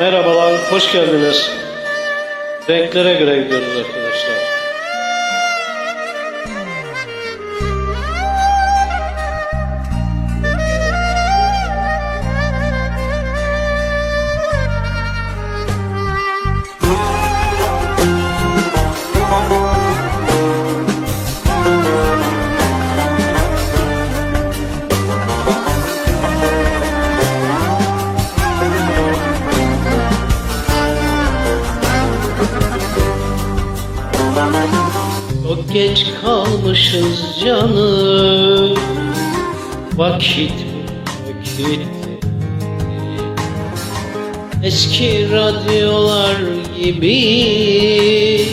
Merhabalar, hoş geldiniz. Renklere göre gidiyoruz arkadaşlar. Çok geç kalmışız canım Vakit vakit. Eski radyolar gibi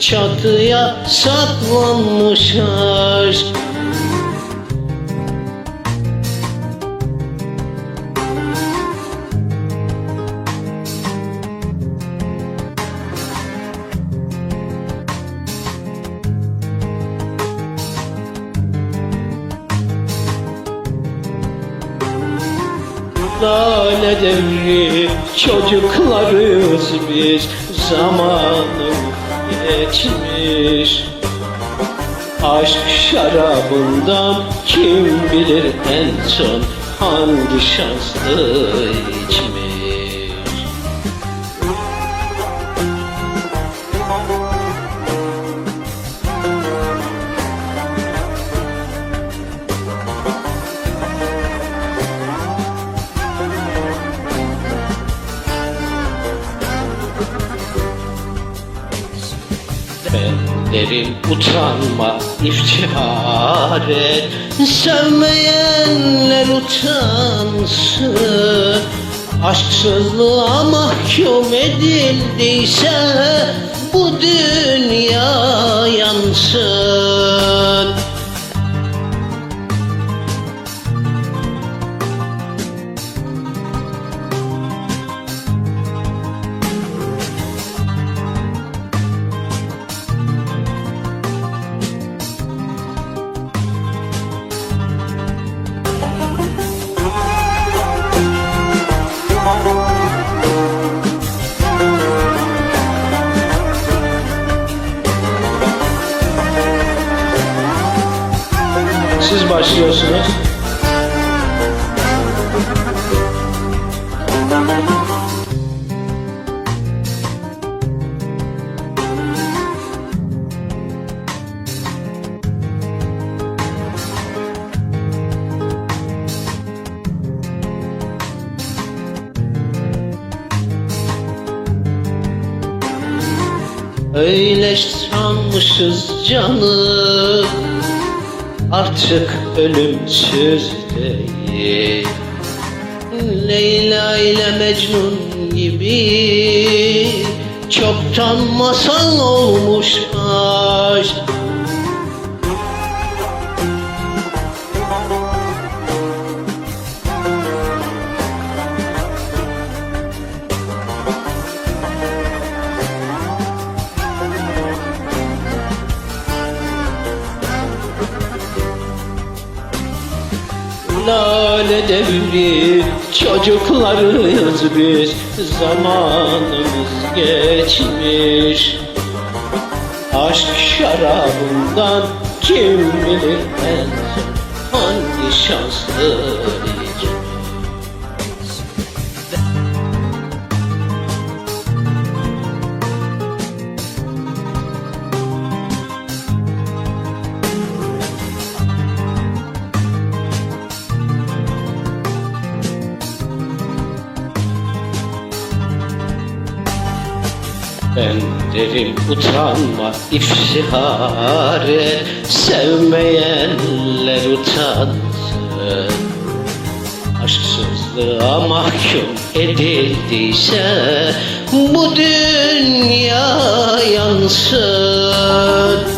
Çatıya saklanmış aşk Lale devri çocuklarız biz Zamanımız geçmiş Aşk şarabından kim bilir en son Hangi şanslı içmiş Ben derim utanma iftihar et Sevmeyenler utansın. Aşksızlığa mahkum edildiyse Bu dünya yansın Siz başlıyorsunuz. Öyle sanmışız canım Artık ölümsüz değil Leyla ile Mecnun gibi Çoktan masal olmuş aşk Lale devri çocuklarız biz Zamanımız geçmiş. Aşk şarabından kim bilir en son Hangi şanslı Ben derim utanma iftihar et Sevmeyenler utansın. Aşksızlığa mahkum edildiyse Bu dünya yansın